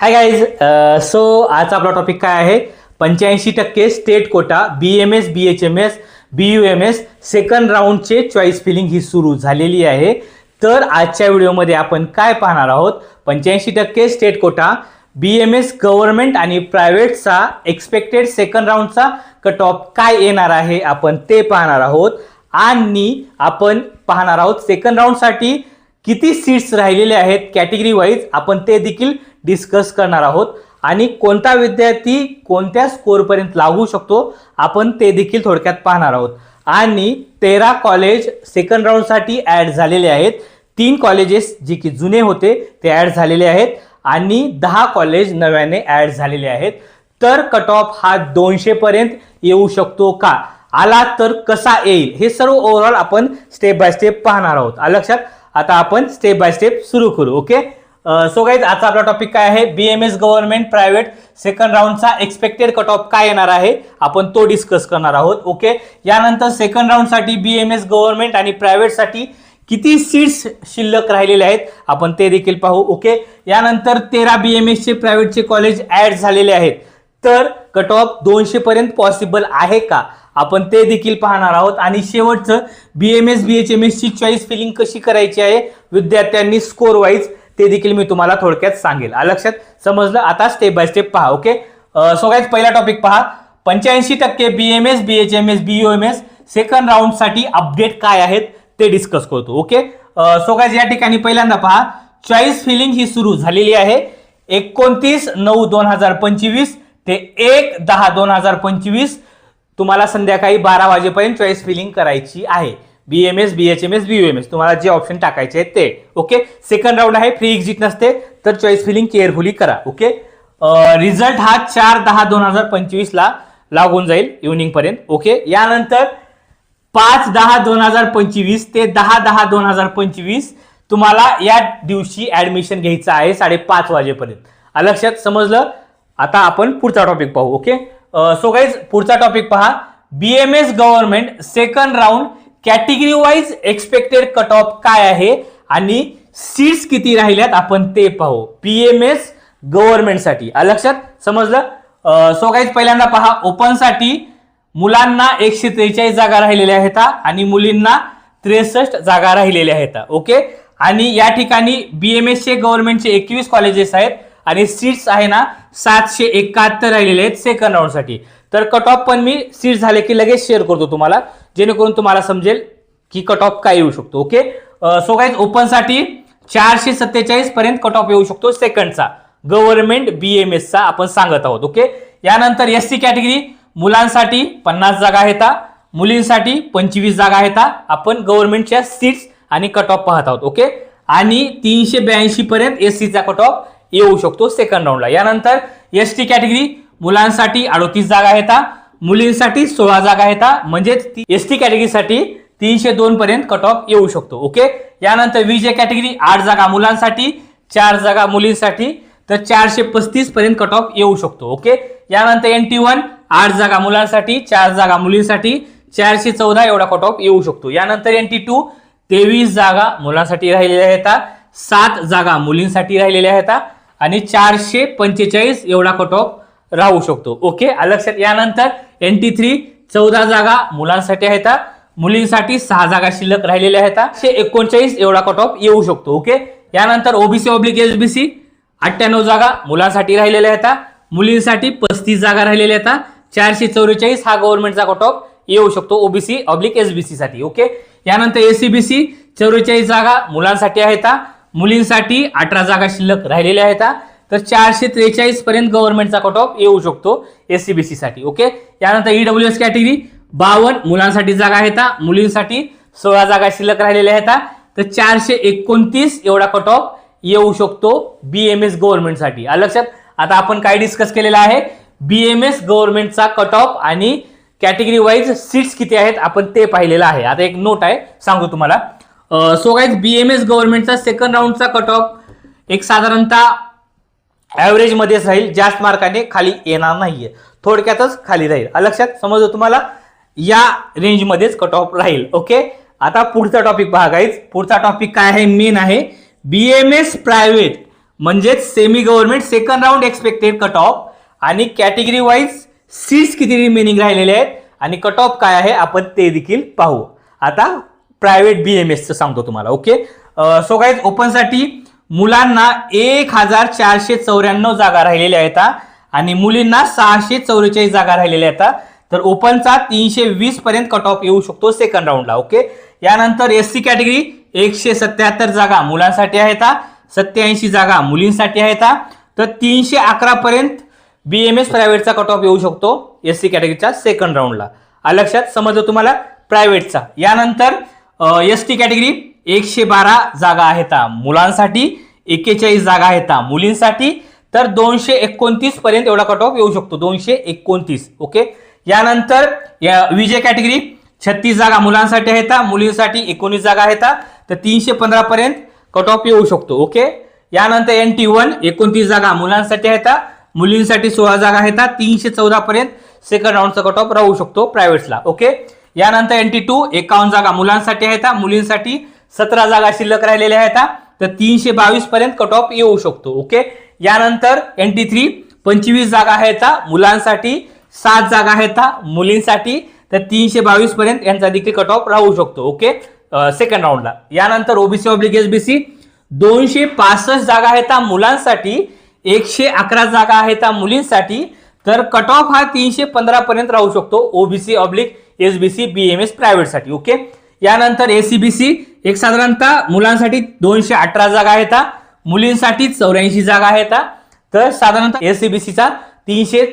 Hi guys so आजचा आपला topic काय आहे? पंच्याऐंशी टक्के state quota B M S B H M S B U M S second राऊंडचे choice filling ही सुरू झालेली आहे. तर आजच्या व्हिडिओमध्ये आपण काय पाहणार आहोत? पंच्याऐंशी टक्के state quota B M S government आणि प्रायव्हेटचा एक्सपेक्टेड सेकंड राऊंडचा कट ऑफ काय येणार आहे? आपण ते पाहणार आहोत. आणि आपण पाहणार आहोत सेकंड राऊंडसाठी किती सीट्स राहिलेले आहेत? कॅटेगरी वाईज आपण ते देखील डिस्कस करणार आहोत. आणि कोणता विद्यार्थी कोणत्या स्कोरपर्यंत लागू शकतो आपण ते देखील थोडक्यात पाहणार आहोत. आणि तेरा कॉलेज सेकंड राऊंडसाठी ॲड झालेले आहेत. तीन कॉलेजेस जे की जुने होते ते ॲड झालेले आहेत. आणि दहा कॉलेज नव्याने ॲड झालेले आहेत. तर कट ऑफ हा दोनशेपर्यंत येऊ शकतो का? आला तर कसा येईल? हे सर्व ओव्हरऑल आपण स्टेप बाय स्टेप पाहणार आहोत. लक्षात? आता आपण स्टेप बाय स्टेप सुरू करू ओके सो गाईज आजचा आपला टॉपिक काय आहे? B M S government private second राऊंडचा expected cut off काय येणार आहे? आपण तो डिस्कस करणार आहोत ओके यानंतर सेकंड राऊंडसाठी बी एम एस गव्हर्नमेंट आणि प्रायव्हेटसाठी किती सीट्स शिल्लक राहिलेले आहेत? आपण ते देखील पाहू ओके यानंतर तेरा बी एम एसचे प्रायव्हेटचे कॉलेज ॲड झालेले आहेत. तर कट ऑफ दोनशेपर्यंत पॉसिबल आहे का? आपण ते देखील पाहणार आहोत. आणि शेवटचं B M S B H M एसची चॉईस फिलिंग कशी करायची आहे? विद्यार्थ्यांनी स्कोर वाईज ते देखील मी तुम्हाला थोडक्यात सांगेल. लक्षात समजलं? आता स्टेप बाय स्टेप पहा ओके सो पहिला टॉपिक पहा. पंच्याऐंशी टक्के B M S B H M S B U M S second राऊंडसाठी update काय आहेत ते डिस्कस करतो ओके सो या ठिकाणी पहिल्यांदा पहा. चॉईस फिलिंग ही सुरू झालेली आहे. एकोणतीस नऊ दोन हजार पंचवीस ते एक दहा दोन हजार पंचवीस. तुम्हाला संध्याकाळी बारा वाजेपर्यंत चॉईस फिलिंग करायची आहे. B M S B H M S B U M S तुम्हाला जे ऑप्शन टाकायचे आहेत ते. ओके सेकंड राऊंड आहे फ्री एक्झिट नसते तर चॉईस फिलिंग केअरफुली करा. ओके रिझल्ट हा चार दहा दोन हजार पंचवीसला लागून जाईल इव्हनिंगपर्यंत ओके यानंतर पाच दहा दोन हजार पंचवीस ते दहा दहा दोन हजार पंचवीस तुम्हाला या दिवशी ऍडमिशन घ्यायचं आहे साडेपाच वाजेपर्यंत. लक्षात समजलं? आता आपण पुढचा टॉपिक पाहू ओके सो गाईज पुढचा टॉपिक पहा. B M S government second round category wise expected cut off काय आहे आणि सीट्स किती राहिल्यात आपण ते पाहू. पी एम एस गव्हर्नमेंटसाठी लक्षात? समजलं? सो काहीच पहिल्यांदा पहा ओपनसाठी मुलांना एकशे त्रेचाळीस जागा राहिलेल्या आहेत आणि मुलींना त्रेसष्ट जागा राहिलेल्या आहेत ओके? आणि या ठिकाणी बी एम एसचे गव्हर्नमेंटचे एकवीस कॉलेजेस आहेत आणि सीट्स आहे ना सातशे एकाहत्तर राहिलेले आहेत सेकंड राऊंडसाठी तर कट ऑफ पण मी सीट झाले की लगेच शेअर करतो तुम्हाला जेणेकरून तुम्हाला समजेल की कट ऑफ काय येऊ शकतो ओके सो काय ओपनसाठी चारशे सत्तेचाळीस पर्यंत कट ऑफ येऊ शकतो सेकंडचा गव्हर्नमेंट बी एम एसचा आपण सांगत आहोत ओके यानंतर एस सी कॅटेगरी मुलांसाठी पन्नास जागा आहेत मुलींसाठी पंचवीस जागा आहेत आपण गव्हर्नमेंटच्या सीट्स आणि कट ऑफ पाहत आहोत ओके आणि तीनशे ब्याऐंशी पर्यंत एस सीचा कट ऑफ येऊ शकतो सेकंड राऊंडला यानंतर एस टी कॅटेगरी मुलांसाठी अडोतीस जागा येतात मुलींसाठी सोळा जागा येतात म्हणजेच एस टी कॅटेगरीसाठी तीनशे दोन पर्यंत कट ऑफ येऊ शकतो ओके? यानंतर विजय कॅटेगरी आठ जागा मुलांसाठी चार जागा मुलींसाठी तर चारशे पस्तीस पर्यंत कट ऑफ येऊ शकतो ओके? यानंतर एन टी वन आठ जागा मुलांसाठी चार जागा मुलींसाठी चारशे चौदा एवढा कट ऑफ येऊ शकतो. यानंतर एन टी टू तेवीस जागा मुलांसाठी राहिलेल्या आहेत सात जागा मुलींसाठी राहिलेल्या आहेत आणि चारशे पंचेचाळीस एवढा कट ऑफ राहू शकतो. ओके लक्षात यानंतर एन टी थ्री चौदा जागा मुलांसाठी आहेत. मुलींसाठी सहा जागा शिल्लक राहिलेल्या आहेत. एकशे एकोणचाळीस एवढा कट ऑफ येऊ शकतो. ओके यानंतर ओबीसी ऑब्लिक एसबीसी अठ्ठ्याण्णव जागा मुलांसाठी राहिलेल्या आहेत. मुलींसाठी पस्तीस जागा राहिलेल्या आहेत. चारशे चौवेचाळीस हा गव्हर्नमेंटचा कट ऑफ येऊ शकतो ओबीसी ऑब्लिक एसबीसी साठी. ओके यानंतर एसीबीसी चौवेचाळीस जागा मुलांसाठी आहेत. मुलींसाठी अठरा जागा शिल्लक राहिलेल्या आहेत. तर चारशे त्रेचाळीस पर्यंत गव्हर्नमेंटचा कट ऑफ येऊ शकतो एससीबीसी साठी ओके यानंतर ईडब्ल्यू एस कॅटेगरी बावन्न मुलांसाठी जागा आहेत मुलींसाठी सोळा जागा शिल्लक राहिलेल्या आहेत तर चारशे एकोणतीस एवढा कट ऑफ येऊ शकतो बी एम एस गव्हर्नमेंटसाठी लक्षात? आता आपण काय डिस्कस केलेला आहे? बी एम एस गव्हर्नमेंटचा कट ऑफ आणि कॅटेगरी वाईज सीट्स किती आहेत? आपण ते पाहिलेलं आहे. आता एक नोट आहे सांगू तुम्हाला. So guys B M S गव्हर्नमेंटचा सेकंड राऊंडचा कट ऑफ एक साधारणतः ॲव्हरेजमध्येच राहील जास्त मार्काने खाली येणार नाहीये. थोडक्यातच खाली राहील. लक्षात समजलं तुम्हाला? या रेंजमध्येच कट ऑफ राहील. ओके आता पुढचा टॉपिक पहा गाईज पुढचा टॉपिक काय आहे? मेन आहे बी एम एस प्रायव्हेट म्हणजेच semi government second round expected cut off आणि कॅटेगरी वाईज सीट्स किती रिमेनिंग राहिलेले आहेत? आणि कट ऑफ काय आहे? आपण ते देखील पाहू. आता प्रायव्हेट बी एम एसचं सांगतो तुम्हाला. ओके सो गाईज ओपनसाठी मुलांना एक हजार चारशे चौऱ्याण्णव जागा राहिलेल्या आहेत आणि मुलींना सहाशे चौवेचाळीस जागा राहिलेल्या आहेत तर ओपनचा तीनशे वीस पर्यंत कट ऑफ येऊ शकतो सेकंड राऊंडला ओके यानंतर एस सी कॅटेगरी एकशे सत्याहत्तर जागा मुलांसाठी आहेत सत्याऐंशी जागा मुलींसाठी आहेत तर तीनशे अकरा पर्यंत बी एम एस प्रायव्हेटचा कट ऑफ येऊ शकतो एस सी कॅटेगरीच्या सेकंड राऊंडला आ लक्षात समजलं तुम्हाला? प्रायव्हेटचा यानंतर एस टी कॅटेगरी एकशे बारा जागा आहेत. मुलांसाठी एक्केचाळीस जागा आहेत. मुलींसाठी तर दोनशे एकोणतीस पर्यंत एवढा कट ऑफ येऊ शकतो. दोनशे एकोणतीस. ओके यानंतर या विजय कॅटेगरी छत्तीस जागा मुलांसाठी आहेत. मुलींसाठी एकोणीस जागा आहेत. तर तीनशे पंधरा पर्यंत कट ऑफ येऊ शकतो. ओके यानंतर एन टी वन एकोणतीस जागा मुलांसाठी आहेत. मुलींसाठी सोळा जागा आहेत. तीनशे चौदा पर्यंत सेकंड राऊंडचा कट ऑफ राहू शकतो प्रायव्हेट्सला ओके यानंतर एन टी टू एकावन्न जागा मुलांसाठी आहेत. मुलींसाठी सतरा जागा शिल्लक राहिलेल्या आहेत तर तीनशे बावीस पर्यंत कट ऑफ येऊ शकतो ओके यानंतर एन टी थ्री पंचवीस जागा आहेत मुलांसाठी सात जागा आहेत मुलींसाठी तर तीनशे बावीस पर्यंत यांचा देखील कट ऑफ राहू शकतो ओके सेकंड राऊंडला यानंतर ओबीसी ऑब्लिक एसबीसी दोनशे पासष्ट जागा आहेत मुलांसाठी एकशे अकरा जागा आहेत मुलींसाठी तर कट ऑफ हा तीनशे पंधरा पर्यंत राहू शकतो ओबीसी ऑब्लिक एसबीसी बीएमएस प्रायव्हेटसाठी ओके यानंतर एसीबीसी एक साधारणतः मुलांसाठी दोनशे अठरा जागा आहेत मुलींसाठी चौऱ्याऐंशी जागा आहेत तर साधारणतः एसीबीसीचा तीनशे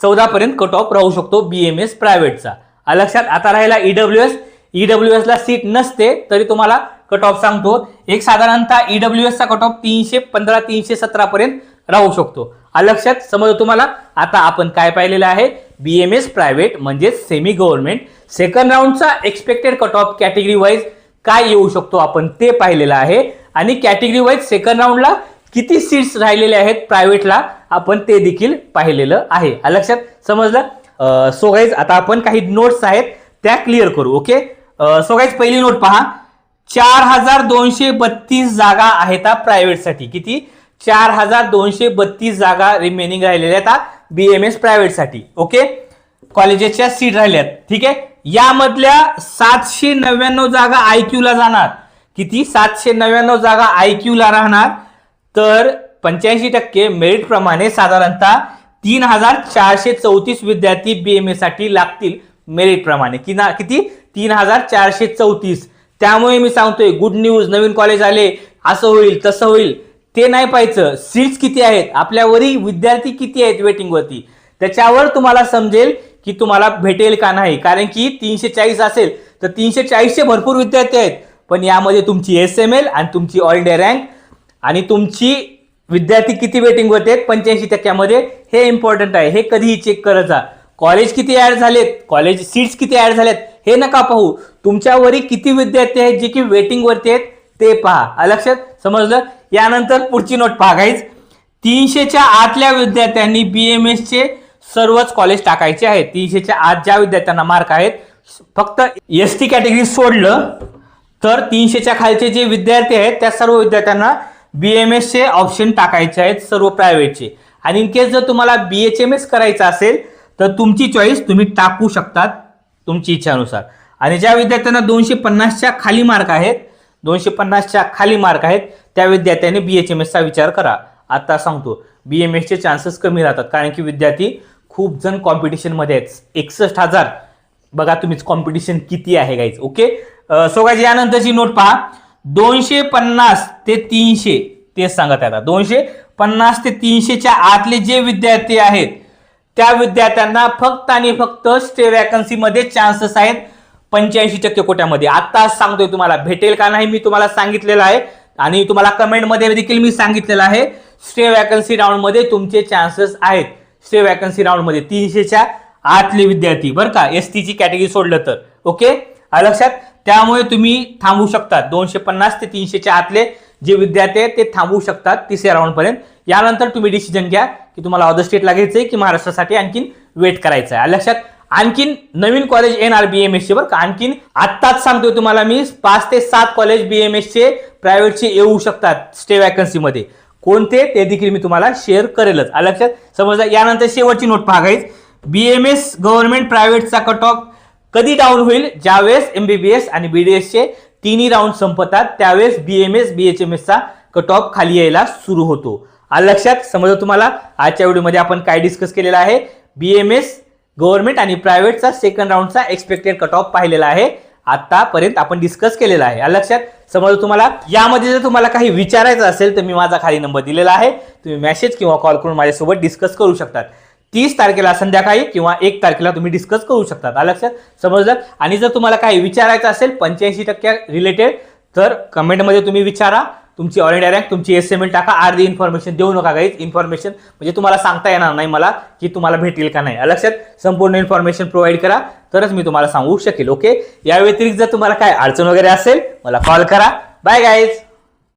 चौदा पर्यंत कट ऑफ राहू शकतो बीएमएस प्रायव्हेटचा. लक्षात आता राहिला ईडब्ल्यू एस ईडब्ल्यू एसला सीट नसते तरी तुम्हाला कट ऑफ सांगतो. एक साधारणतः ईडब्ल्यू एसचा कट ऑफ तीनशे पंधरा तीनशे सतरा पर्यंत राहू शकतो. लक्षात समज तुम्हाला? आता आपण काय पाहिलेलं आहे? बीएमएस प्रायव्हेट म्हणजेच semi government second राऊंडचा expected cut off category wise काय येऊ शकतो आपण ते पाहिलेलं आहे. आणि कॅटेगरी वाईज सेकंड राऊंडला किती सीट्स राहिलेले आहेत प्रायव्हेटला आपण ते देखील पाहिलेलं आहे. लक्षात समजलं? सो गाईज आता आपण काही नोट्स आहेत त्या क्लिअर करू ओके सो गाईज पहिली नोट पहा. चार हजार दोनशे बत्तीस जागा आहेत प्रायव्हेटसाठी किती? चार हजार दोनशे बत्तीस जागा रिमेनिंग राहिलेल्या आहेत बी एम एस प्रायव्हेटसाठी ओके कॉलेजेसच्या सीट राहिल्यात ठीक आहे? यामधल्या सातशे नव्याण्णव जागा आय क्यूला जाणार. किती? सातशे नव्याण्णव जागा आय क्यूला राहणार. तर पंच्याऐंशी टक्के मेरिटप्रमाणे साधारणतः तीन हजार चारशे चौतीस विद्यार्थी बी एमसाठी लागतील मेरिटप्रमाणे कि ना किती? तीन हजार चारशे चौतीस. त्यामुळे मी सांगतोय गुड न्यूज नवीन कॉलेज आले असं होईल तसं होईल. ते नाही पाहायचं. सीट्स किती आहेत? आपल्यावरही विद्यार्थी किती आहेत वेटिंगवरती त्याच्यावर तुम्हाला समजेल की तुम्हाला भेटेल का नाही? कारण की तीनशे चाळीस असेल तर तीनशे चाळीसचे भरपूर विद्यार्थी आहेत. पण यामध्ये तुमची एस एम एल आणि तुमची ऑल इंडिया रँक आणि तुमची विद्यार्थी किती वेटिंगवरती आहेत? पंच्याऐंशी टक्क्यामध्ये हे इम्पॉर्टंट आहे. हे कधीही चेक करत जा. कॉलेज किती ॲड झालेत? कॉलेज सीट्स किती ॲड झाल्यात हे नका पाहू. तुमच्यावरील किती विद्यार्थी आहेत जे की वेटिंगवरती आहेत? ते पहा. लक्षात? समजलं? यानंतर पुढची नोट पहा गाईज तीनशेच्या आतल्या विद्यार्थ्यांनी बी एम चे सर्वच कॉलेज टाकायचे आहेत. तीनशेच्या आत ज्या विद्यार्थ्यांना मार्क आहेत फक्त एस टी कॅटेगरी सोडलं तर तीनशेच्या खालचे जे विद्यार्थी आहेत त्या सर्व विद्यार्थ्यांना बी एम एसचे ऑप्शन टाकायचे आहेत सर्व प्रायव्हेटचे आणि इन केस जर तुम्हाला बी एच एम एस करायचं असेल तर तुमची चॉईस तुम्ही टाकू शकतात तुमची इच्छानुसार. आणि ज्या विद्यार्थ्यांना दोनशे पन्नासच्या खाली मार्क आहेत दोनशे पन्नासच्या खाली मार्क आहेत त्या विद्यार्थ्यांनी बी एच एम एसचा विचार करा. आता सांगतो बी एम एसचे चान्सेस कमी राहतात कारण की विद्यार्थी खूप जण कॉम्पिटिशनमध्ये आहेत. एकसष्ट हजार. बघा तुम्हीच कॉम्पिटिशन किती आहे गाईज ओके सो गाईज यानंतरची नोट पहा. दोनशे पन्नास ते तीनशे. तेच सांगत आहे आता. दोनशे पन्नास ते तीनशेच्या आतले जे विद्यार्थी आहेत त्या विद्यार्थ्यांना फक्त आणि फक्त स्टे वॅकन्सीमध्ये चान्सेस आहेत पंच्याऐंशी टक्के कोट्यामध्ये. आता सांगतोय तुम्हाला. भेटेल का नाही मी तुम्हाला सांगितलेलं आहे. आणि तुम्हाला कमेंटमध्ये देखील मी सांगितलेलं आहे. स्टे वॅकन्सी राऊंडमध्ये तुमचे चान्सेस आहेत. स्टे वॅकन्सी राऊंडमध्ये तीनशेच्या आतले विद्यार्थी बरं का? एस टीची कॅटेगरी सोडलं तर. ओके लक्षात? त्यामुळे तुम्ही थांबू शकतात. दोनशे पन्नास ते तीनशेच्या आतले जे विद्यार्थी आहेत ते थांबू शकतात तिसऱ्या राऊंडपर्यंत यानंतर तुम्ही डिसिजन घ्या की तुम्हाला अदर स्टेटला आहे की महाराष्ट्रासाठी आणखीन वेट करायचं आहे लक्षात? आणखीन नवीन कॉलेज येणार बीएमएस चे बरं का? आणखीन आत्ताच सांगतोय तुम्हाला मी पाच ते सात कॉलेज बीएमएसचे प्रायव्हेटचे येऊ शकतात स्टे वॅकन्सीमध्ये कोणते? ते देखील मी तुम्हाला शेअर करेलच. आलं लक्षात? समजा यानंतर शेवटची नोट पाहायच बी एम एस गव्हर्नमेंट प्रायव्हेटचा कट ऑफ कधी डाऊन होईल? ज्यावेळेस एमबीबीएस आणि बीडीएसचे तिन्ही राऊंड संपतात त्यावेळेस B M S B H M एसचा cut off खाली यायला सुरू होतो. आलं लक्षात? समजा तुम्हाला? आजच्या व्हिडिओमध्ये आपण काय डिस्कस केलेलं आहे? बी एम एस गव्हर्नमेंट आणि प्रायव्हेटचा सेकंड राऊंडचा एक्सपेक्टेड कट ऑफ पाहिलेला आहे. आतापर्यंत आपण डिस्कस केलेला आहे. लक्षात समज तुम्हाला यामध्ये जर तुम्हाला काही विचारायचं असेल तर मी माझा खाली नंबर दिलेला आहे. तुम्ही मेसेज किंवा कॉल करून माझ्यासोबत डिस्कस करू शकतात. तीस तारखेला संध्याकाळी किंवा एक तारखेला तुम्ही डिस्कस करू शकतात. लक्षात समजलं आणि जर तुम्हाला काही विचारायचं असेल पंच्याऐंशी टक्क्या रिलेटेड तर कमेंटमध्ये तुम्ही विचारा. तुमची ऑल इंडिया रँक तुमची एस एम एल टाका अर्धी इन्फॉर्मेशन देऊ नका काहीच इन्फॉर्मेशन म्हणजे तुम्हाला सांगता येणार नाही मला की तुम्हाला भेटेल का नाही. लक्षात संपूर्ण इन्फॉर्मेशन प्रोव्हाइड करा तरच मी तुम्हाला सांगू शकेल ओके या व्यतिरिक्त जर तुम्हाला काय अडचण वगैरे असेल मला कॉल करा. Bye guys